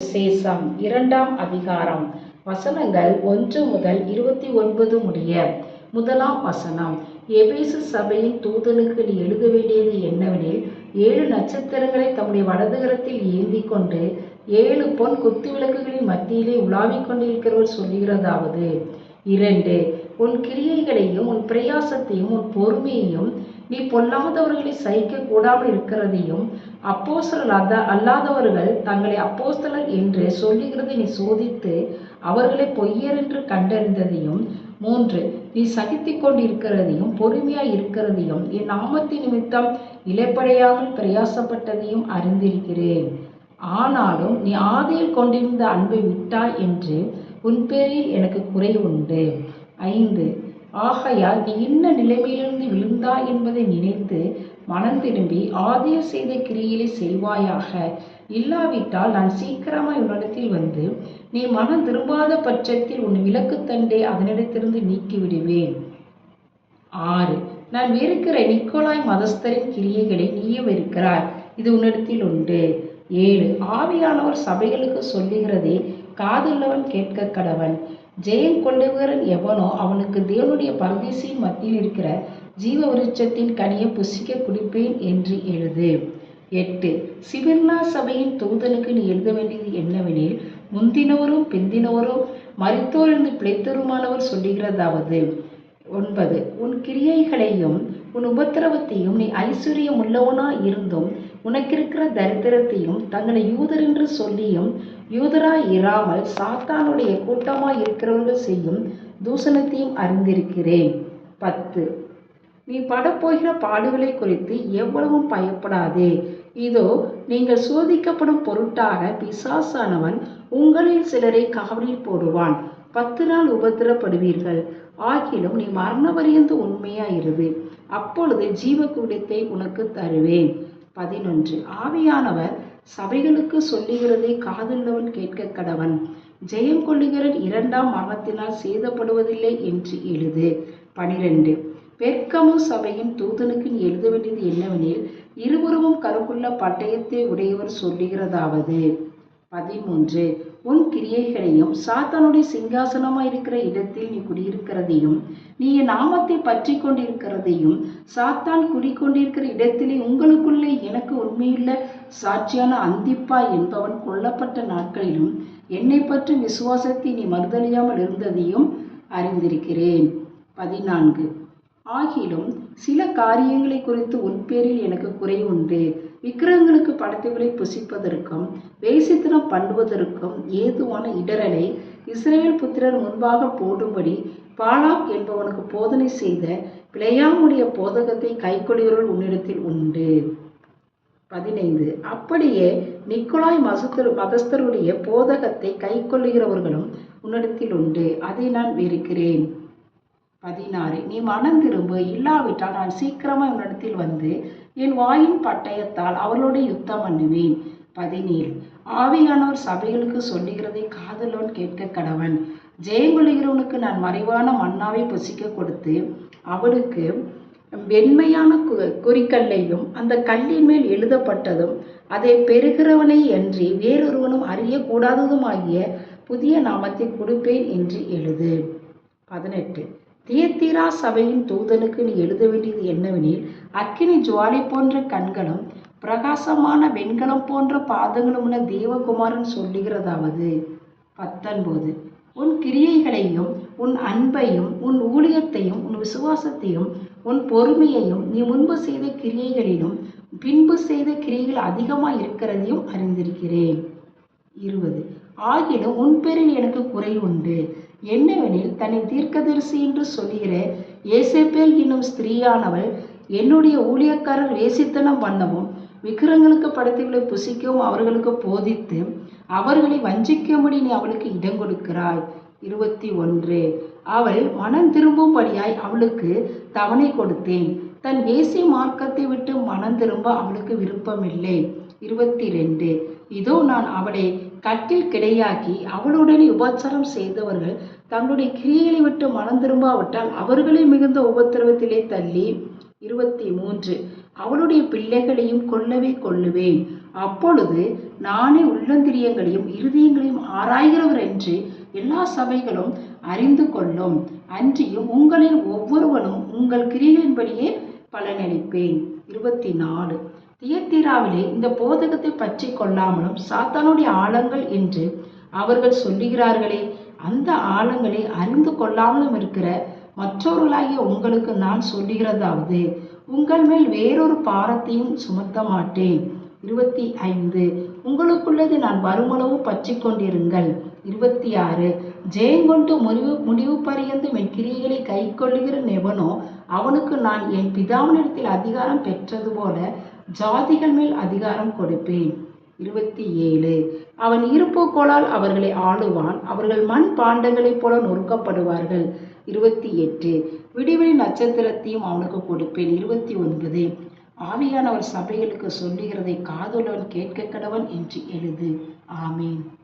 விசேஷம். இரண்டாம் அதிகாரம். வசனங்கள் ஒன்று முதல் இருபத்தி ஒன்பது முடிய. முதலாம் வசனம். எபேசு சபையின் தூதனுக்கு நீ எழுத வேண்டியது என்னவெனில் ஏழு நட்சத்திரங்களை தம்முடைய வலதுகரத்தில் ஏந்தி கொண்டு ஏழு பொன் குத்து விளக்குகளின் மத்தியிலே உலாவிக் கொண்டிருக்கிறவர் சொல்லுகிறதாவது. இரண்டு உன் கிரியைகளையும் உன் பிரயாசத்தையும் உன் பொறுமையையும் நீ பொல்லாதவர்களை சகிக்க கூடாமல் இருக்கிறதையும் அப்போஸ்தலர் அத அல்லாதவர்கள் தங்களை அப்போஸ்தலர் என்று சொல்லுகிறதை நீ சோதித்து அவர்களை பொய்யர் என்று கண்டறிந்ததையும் மூன்று நீ சகித்துக் கொண்டிருக்கிறதையும் பொறுமையாய் இருக்கிறதையும் என் நாமத்தின் நிமித்தம் இலைப்படையாமல் பிரயாசப்பட்டதையும் அறிந்திருக்கிறேன். ஆனாலும் நீ ஆதியில் கொண்டிருந்த அன்பை விட்டாய் என்று உன் பேரில் எனக்கு குறை உண்டு. ஐந்து ஆகையால் நீ இன்ன நிலைமையிலிருந்து விழுந்தாய் என்பதை நினைத்து மனம் திரும்பி ஆதியில் செய்த கிரியிலே செய்வாயாக இல்லாவிட்டால் நான் சீக்கிரமாய் உன்னிடத்தில் வந்து நீ மனம் திரும்பாத பட்சத்தில் உன் விளக்கு தண்டை அதனிடத்திலிருந்து நீக்கி விடுவேன் ஆறு. நான் வெறுக்கிற நிக்கோலாய் மதஸ்தரின் கிரியைகளை நீயும் வெறுக்கிறாய். இது உன்னிடத்தில் உண்டு. ஏழு. ஆவியானவர் சபைகளுக்கு சொல்லுகிறதே காதுள்ளவன் கேட்க கடவன். ஜெயம் கொள்ளுகிறன் எவனோ அவனுக்கு தேவனுடைய பரதேசியின் மத்தியில் இருக்கிற ஜீவ விருட்சத்தின் கனியை புசிக்க குடிப்பேன் என்று எழுது. எட்டு. சிபிர்னா சபையின் தூதனுக்கு நீ எழுத வேண்டியது என்னவெனில் முந்தினவரும் பிந்தினவரும் மரித்தோரிருந்து பிழைத்தோருமானவர் சொல்லுகிறதாவது. ஒன்பது. உன் கிரியைகளையும் உன் உபத்திரவத்தையும் நீ ஐஸ்வர்யம் உள்ளவனா இருந்தும் உனக்கிருக்கிற தரித்திரத்தையும் தங்களை யூதர் என்று சொல்லியும் யூதராய் இராமல் சாத்தானுடைய கூட்டமாய் இருக்கிறவர்கள் செய்யும் தூசணத்தையும் அறிந்திருக்கிறேன். பத்து. நீ படப்போகிற பாடுகளை குறித்து எவ்வளவும் பயப்படாதே. இதோ நீங்கள் சோதிக்கப்படும் பொருட்டாக பிசாசானவன் உங்களில் சிலரை காவலில் போடுவான். பத்து நாள் உபத்திரப்படுவீர்கள். ஆகிலும் நீ மரண பரியந்து உண்மையாயிருது அப்பொழுது ஜீவகுடத்தை உனக்கு தருவேன். பதினொன்று. ஆவியானவர் சபைகளுக்கு சொல்லுகிறதை காதுள்ளவன் கேட்க கடவன். ஜெயம் கொள்ளுகிறன் இரண்டாம் மரணத்தினால் சேதப்படுவதில்லை என்று எழுது. பனிரெண்டு. பெர்கமு சபையின் தூதனுக்கு எழுத வேண்டியது என்னவெனில் இருபுறமும் கருக்குள்ள பட்டயத்தை உடையவர் சொல்லுகிறதாவது. பதிமூன்று. உன் கிரியைகளையும் சாத்தானுடைய சிங்காசனமாக இருக்கிற இடத்தில் நீ குடியிருக்கிறதையும் நீ என் நாமத்தை பற்றி கொண்டிருக்கிறதையும் சாத்தான் குடிக்கொண்டிருக்கிற இடத்திலே உங்களுக்குள்ளே எனக்கு உண்மையுள்ள சாட்சியான அந்திப்பா என்பவன் கொல்லப்பட்ட நாட்களிலும் என்னை பற்றி விசுவாசத்தை நீ மறுதலியாமல் இருந்ததையும் அறிந்திருக்கிறேன். பதினான்கு. ஆகிலும் சில காரியங்களை குறித்து உட்பேரில் எனக்கு குறை உண்டு விக்கிரகங்களுக்கு படைத்தவர்களை புசிப்பதற்கும் வேசித்தனம் பண்ணுவதற்கும் ஏதுவான இடரலை இஸ்ரேல் புத்திரர் முன்பாக போடும்படி பாலாக் என்பவனுக்கு போதனை செய்த பிழையாமுடைய போதகத்தை கைக்கொள்கிறவர்கள் உன்னிடத்தில் உண்டு. பதினைந்து. அப்படியே நிக்கோலாய் மசத்தர் மதஸ்தருடைய போதகத்தை கைக்கொள்ளுகிறவர்களும் உன்னிடத்தில் உண்டு. அதை நான் வெறுக்கிறேன். பதினாறு நீ மனம் திரும்பு இல்லாவிட்டால் நான் சீக்கிரமாக இவனிடத்தில் வந்து என் வாயின் பட்டயத்தால் அவர்களோட யுத்தம் பண்ணுவேன். பதினேழு ஆவியானோர் சபைகளுக்கு சொல்லுகிறதை காதலோன் கேட்க கடவன். ஜெயங்கொள்ளுகிறவனுக்கு நான் மறைவான மன்னாவை புசிக்க கொடுத்து அவனுக்கு வெண்மையான கு குறிக்கல்லையும் அந்த கல்லின் மேல் எழுதப்பட்டதும் அதை பெறுகிறவனை அன்றி வேறொருவனும் அறியக்கூடாததுமாகிய புதிய நாமத்தை கொடுப்பேன் என்று எழுது. பதினெட்டு தியத்திரா சபையின் தூதனுக்கு நீ எழுத வேண்டியது என்னவெனில் அக்கினி ஜுவாலை போன்ற கண்களும் பிரகாசமான வெண்கலம் போன்ற பாதங்களும் உள்ள தேவகுமாரன் சொல்லுகிறதாவது? பத்தொன்பது. உன் கிரியைகளையும் உன் அன்பையும் உன் ஊழியத்தையும் உன் விசுவாசத்தையும் உன் பொறுமையையும் நீ முன்பு செய்த கிரியைகளிலும் பின்பு செய்த கிரியைகள் அதிகமாக இருக்கிறதையும் அறிந்திருக்கிறேன். இருபது. ஆகிலும் உன் பேரில் எனக்கு குறை உண்டு. என்னவெனில் தன்னை தீர்க்கதரிசி என்று சொல்லுகிற ஏசேப்பேல் என்னும் ஸ்திரீயானவள் என்னுடைய ஊழியக்காரர் வேசித்தனம் பண்ணவும் விக்கிரங்களுக்கு படைத்தவர்களை புசிக்கவும் அவர்களுக்கு போதித்து அவர்களை வஞ்சிக்கும்படி நீ அவளுக்கு இடம் கொடுக்கிறாய். இருபத்தி ஒன்று. அவள் மனம் திரும்பும்படியாய் அவளுக்கு தவணை கொடுத்தேன். தன் வேசி மார்க்கத்தை விட்டு மனம் திரும்ப அவளுக்கு விருப்பமில்லை. இருபத்தி ரெண்டு. இதோ நான் அவளை கட்டில் கிடையாக்கி அவளுடனே உபச்சாரம் செய்தவர்கள் தங்களுடைய கிரியைகளை விட்டு மனம் திரும்பாவிட்டால் அவர்களே மிகுந்த உபத்திரவத்திலே தள்ளி இருபத்தி மூன்று அவளுடைய பிள்ளைகளையும் கொல்லவே கொல்லுவேன் அப்பொழுது நானே உள்ளந்திரியங்களையும் இருதயங்களையும் ஆராய்கிறவர் என்று எல்லா சபைகளும் அறிந்து கொள்ளும். அன்றியும் உங்களில் ஒவ்வொருவனும் உங்கள் கிரிகளின்படியே பலனளிப்பேன். இருபத்தி நாலு தியத்தீராவிலே இந்த போதகத்தை பற்றி கொள்ளாமலும் சாத்தானுடைய ஆழங்கள் என்று அவர்கள் சொல்லுகிறார்களே அந்த ஆழங்களை அறிந்து கொள்ளாமலும் இருக்கிற மற்றவர்களாகிய உங்களுக்கு நான் சொல்லுகிறதாவது உங்கள் மேல் வேறொரு பாரத்தையும் சுமத்த மாட்டேன். இருபத்தி ஐந்து உங்களுக்குள்ளது நான் வருமளவு பற்றி கொண்டிருங்கள். இருபத்தி ஆறு ஜெயங்கொண்டு முடிவு முடிவு பரியந்து என் கிரியைகளை கை கொள்ளுகிற நெவனோ அவனுக்கு நான் என் பிதாவினிடத்தில் அதிகாரம் பெற்றது போல ஜாதிகள் மேல் அதிகாரம் கொடுப்பேன். இருபத்தி ஏழு. அவன் இருப்போக்கோளால் அவர்களை ஆளுவான். அவர்கள் மண் பாண்டங்களைப் போல நொறுக்கப்படுவார்கள். இருபத்தி எட்டு. விடிவெளி நட்சத்திரத்தையும் அவனுக்கு கொடுப்பேன். இருபத்தி ஒன்பது. ஆவியானவர் சபைகளுக்கு சொல்லுகிறதை காதுள்ளவன் கேட்க கடவன் என்று எழுது. ஆமீன்.